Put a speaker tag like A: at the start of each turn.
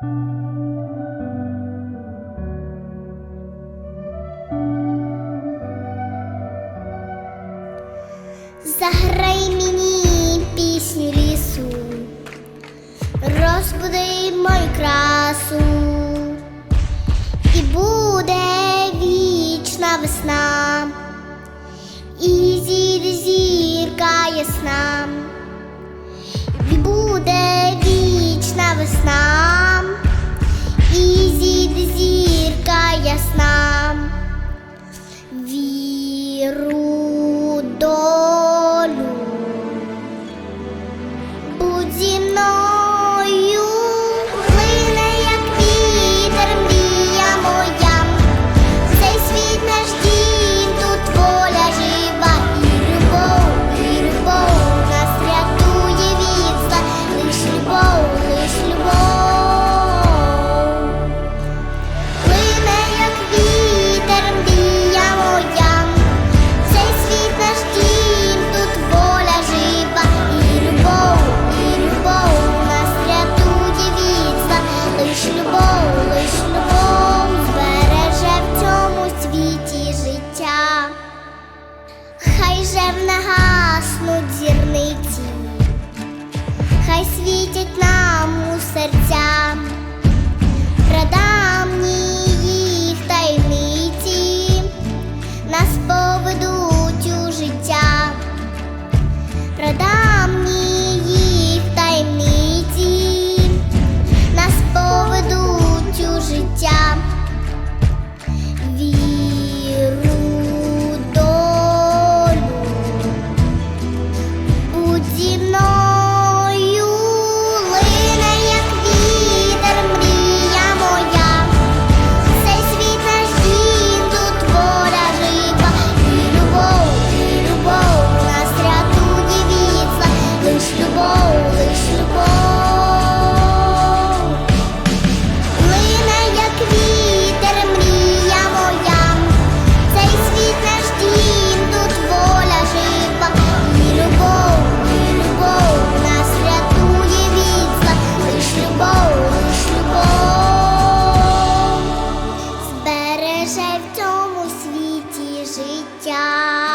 A: Заграй мені пісні лісу, розбуди мою красу, і буде вічна весна, і зійде зірка ясна. руки. хай же в нагаснуть зірниці, хай світять. 睡觉。